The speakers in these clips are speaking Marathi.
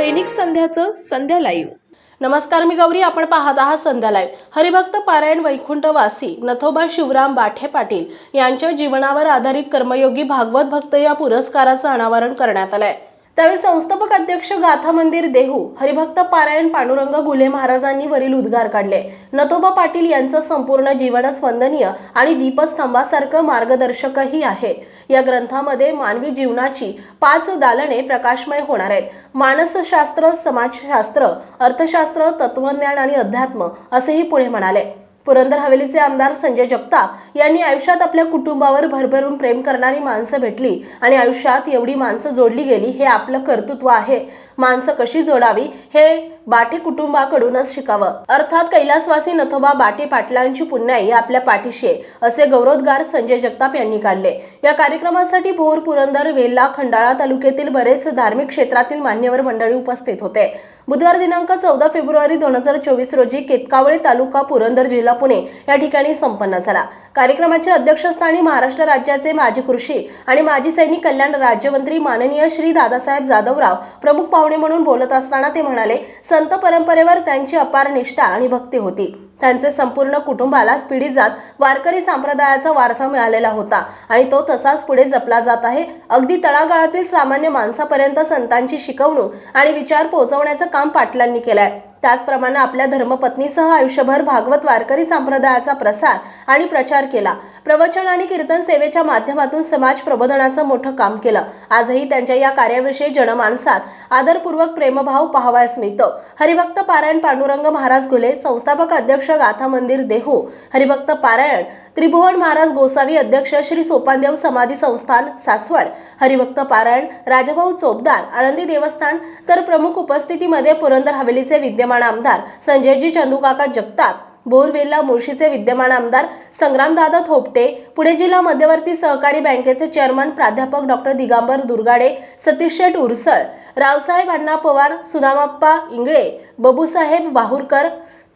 दैनिक संध्याचं संध्या लाईव्ह. नमस्कार मी गौरी. आपण पाहत आहात संध्या लाईव्ह. हरिभक्त पारायण वैकुंठवासी नथोबा शिवराम बाठे पाटील यांच्या जीवनावर आधारित कर्मयोगी भागवत भक्त या पुरस्काराचं अनावरण करण्यात आलंय. त्यावेळी संस्थापक अध्यक्ष गाथा मंदिर देहू हरिभक्त पारायण पांडुरंग गुले महाराजांनी वरील उद्गार काढले. नतोबा पाटील यांचं संपूर्ण जीवनच वंदनीय आणि दीपस्तंभासारखं मार्गदर्शकही आहे. या ग्रंथामध्ये मानवी जीवनाची पाच दालने प्रकाशमय होणार आहेत. मानसशास्त्र समाजशास्त्र अर्थशास्त्र तत्वज्ञान आणि अध्यात्म असेही पुढे म्हणाले. पुरंदर हवेलीचे आमदार संजय जगताप यांनी आयुष्यात आपल्या कुटुंबावर भरभरून प्रेम करणारी माणसं भेटली आणि आयुष्यात एवढी माणसं जोडली गेली हे आपलं कर्तृत्व आहे. माणसं कशी जोडावी हे बाटे कुटुंबाकडूनच शिकावं. अर्थात कैलासवासी नथोबा बाटे पाटलांची पुण्याई आपल्या पाठीशी आहे असे गौरवोद्गार संजय जगताप यांनी काढले. या कार्यक्रमासाठी भोर पुरंदर वेल्ला खंडाळा तालुक्यातील बरेच धार्मिक क्षेत्रातील मान्यवर मंडळी उपस्थित होते. बुधवार दिनांक चौदा फेब्रुवारी दोन हजार चोवीस रोजी केतकावळे तालुका पुरंदर जिल्हा पुणे या ठिकाणी संपन्न झाला. कार्यक्रमाच्या अध्यक्षस्थानी महाराष्ट्र राज्याचे माजी कृषी आणि माजी सैनिक कल्याण राज्यमंत्री माननीय श्री दादासाहेब जाधवराव प्रमुख पाहुणे म्हणून बोलत असताना ते म्हणाले संत परंपरेवर त्यांची अपार निष्ठा आणि भक्ती होती. त्यांचे संपूर्ण कुटुंबालाच पिढी जात वारकरी संप्रदायाचा वारसा मिळालेला होता आणि तो तसाच पुढे जपला जात आहे. अगदी तळागाळातील सामान्य माणसापर्यंत संतांची शिकवणूक आणि विचार पोहोचवण्याचं काम पाटलांनी केलंय. त्याचप्रमाणे आपल्या धर्मपत्नीसह आयुष्यभर भागवत वारकरी संप्रदायाचा प्रसार आणि प्रचार केला. प्रवचन आणि कीर्तन सेवेच्या माध्यमातून समाज प्रबोधनाचं मोठं काम केलं. आजही त्यांच्या या कार्याविषयी जनमानसात आदरपूर्वक प्रेमभाव पाहावयास मिळतो. हरिभक्त पारायण पांडुरंग महाराज घुले संस्थापक अध्यक्ष गाथा मंदिर देहू हरिभक्त पारायण त्रिभुवन महाराज गोसावी अध्यक्ष श्री सोपानदेव समाधी संस्थान सासवड हरिभक्त पारायण राजभाऊ चोपदार आळंदी देवस्थान तर प्रमुख उपस्थितीमध्ये पुरंदर हवेलीचे विद्यमान आमदार संजयजी चंदूकाका जगताप बोरवेलला मुळशीचे विद्यमान आमदार संग्रामदादा थोपटे पुणे जिल्हा मध्यवर्ती सहकारी बँकेचे चेअरमन प्राध्यापक डॉक्टर दिगांबर दुर्गाडे सतीश शेठ उरसळ रावसाहेब अण्णा पवार सुदामाप्पा इंगळे बबूसाहेब वाहूरकर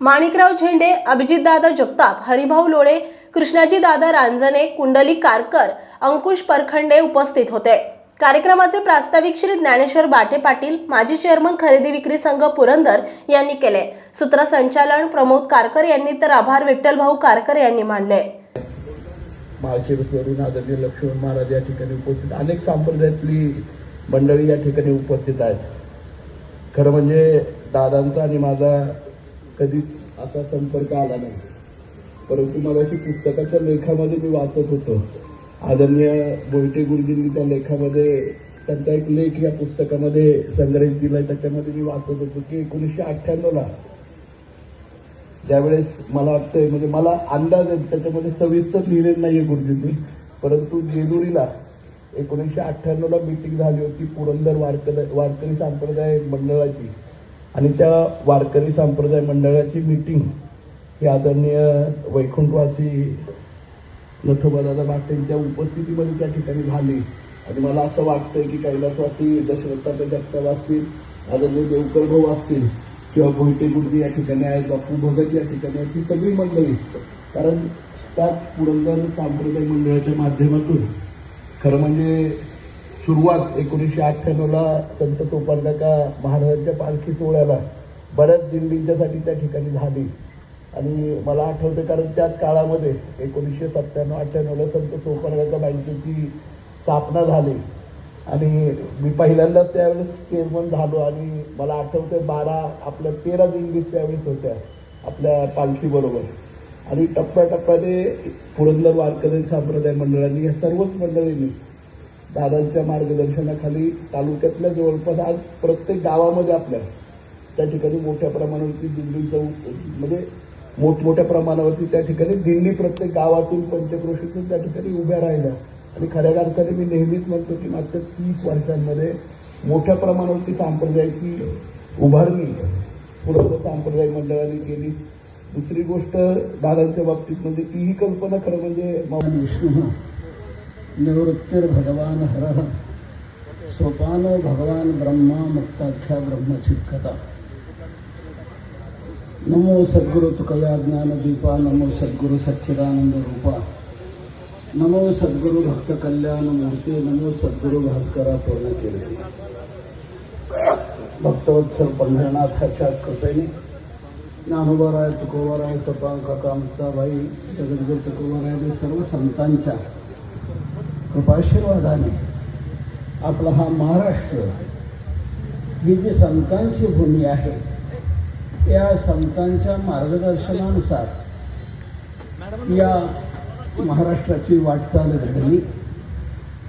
माणिकराव झेंडे अभिजितदादा जगताप हरिभाऊ लोळे कृष्णाजी दादा रांजणे कुंडली कारकर अंकुश परखंडे उपस्थित होते. कार्यक्रमाचे प्रास्ताविक श्री ज्ञानेश्वर बाटे पाटील माजी चेअरमन खरेदी विक्री संघ पुरंदर यांनी केले. सूत्रसंचालन प्रमोद कारकर यांनी तर आभार विठ्ठल भाऊ कारकर यांनी मानले. माळशिरसवरून आदरणीय लक्ष्मण महाराज या ठिकाणी उपस्थित. अनेक संप्रदायातली मंडळी या ठिकाणी उपस्थित आहेत. खरं म्हणजे दादांचा आणि माझा कधीच असा संपर्क आला नाही. परंतु मगाशी पुस्तकाच्या लेखामध्ये मी वाचत होतो. आदरणीय बोलटे गुरुजींनी त्या लेखामध्ये त्यांचा एक लेख या पुस्तकामध्ये संग्रहित दिलाय त्याच्यामध्ये मी वाचत होतो की एकोणीसशे अठ्ठ्याण्णवला ज्यावेळेस मला वाटतंय म्हणजे मला अंदाज आहे त्याच्यामध्ये सविस्तर लिहिलेलं नाहीये गुरुजींनी परंतु जेजुरीला एकोणीसशे अठ्ठ्याण्णवला मीटिंग झाली होती पुरंदर वारकर वारकरी संप्रदाय मंडळाची. आणि त्या वारकरी संप्रदाय मंडळाची मीटिंग ही आदरणीय वैकुंठवासी लथबादाला भाग त्यांच्या उपस्थितीमध्ये त्या ठिकाणी झाली. आणि मला असं वाटतंय की कैलासवासी दशरथाचा जगताप असतील आदरणीय देवकर भाऊ असतील किंवा भोईटे गुरुजी या ठिकाणी आहेत बापू भगत या ठिकाणी आहेत ही सगळी मंडळी कारण त्याच पुरंदर सांप्रदायिक मंडळाच्या माध्यमातून खरं म्हणजे सुरुवात एकोणीसशे अठ्ठ्याण्णवला संत तोपालकाका महाराजांच्या पालखी सोहळ्याला बऱ्याच दिंडींच्यासाठी त्या ठिकाणी झाली. आणि मला आठवतं कारण त्याच काळामध्ये एकोणीसशे सत्त्याण्णव अठ्ठ्याण्णवला संत सोपालकाका बँकेची स्थापना झाली. आणि मी पहिल्यांदाच त्यावेळेस चेअरमन झालो आणि मला आठवतं बारा आपल्या तेरा दिंडी त्यावेळेस होत्या आपल्या पालखीबरोबर. आणि टप्प्याटप्प्याने पुरंदर वारकरी संप्रदाय मंडळांनी या सर्वच मंडळींनी दादांच्या मार्गदर्शनाखाली तालुक्यातल्या जवळपास आज प्रत्येक गावामध्ये आपल्या त्या ठिकाणी मोठ्या प्रमाणावरती दिंडीचं म्हणजे मोठमोठ्या प्रमाणावरती त्या ठिकाणी दिंडी प्रत्येक गावातून पंचक्रोशीतून त्या ठिकाणी उभ्या राहिल्या. आणि खऱ्या अर्थाने मी नेहमीच म्हणतो की मागच्या तीस वर्षांमध्ये मोठ्या प्रमाणावरती सांप्रदायाची उभारणी पुढं सांप्रदायिक मंडळाने केली. दुसरी गोष्ट दादांच्या बाबतीत म्हणजे तीही कल्पना खरं म्हणजे विष्णू निवृत्तीर भगवान हर सोपान भगवान ब्रह्मा मुक्ताख्या ब्रह्मचित्कता. नमो सद्गुरु तुकया ज्ञानदीपा नमो सद्गुरु सच्चिदानंद रूपा। नमो सद्गुरु भक्त कल्याण मूर्ती नमो सद्गुरु भास्करा पूर्ण केले। भक्तवत्सल पंढरनाथाच्या कृपेने ज्ञानोबाराय तुकोबाराय सपा काका मुक्ताबाई जगद्गुरु तुकोबाराय आणि सर्व संतांच्या कृपाशीर्वादाने आपला हा महाराष्ट्र ही जी संतांची भूमी आहे या संतांच्या मार्गदर्शनानुसार या महाराष्ट्राची वाटचाल घडली.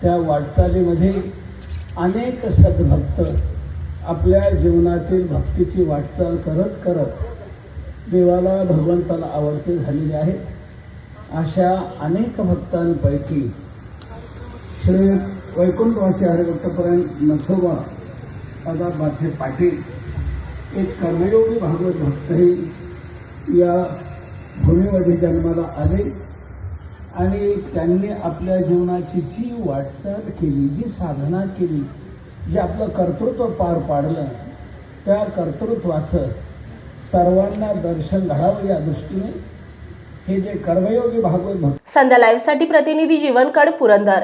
त्या वाटचालीमध्ये अनेक सद्भक्त आपल्या जीवनातील भक्तीची वाटचाल करत करत देवाला भगवंताला आवडते झालेले आहेत. अशा अनेक भक्तांपैकी श्री वैकुंठवासी हरिभक्तपर्यंत नथोबा दादा बाथे पाटील एक कर्मयोगी भागवत भक्तही या भूमीमध्ये जन्माला आले आणि त्यांनी आपल्या जीवनाची जी वाटचाल केली जी साधना केली जे आपलं कर्तृत्व पार पाडलं त्या कर्तृत्वाचं सर्वांना दर्शन घडावं या दृष्टीने हे जे कर्मयोगी भागवत भक्त संध्या लाईव्हसाठी प्रतिनिधी जीवनकड पुरंदर.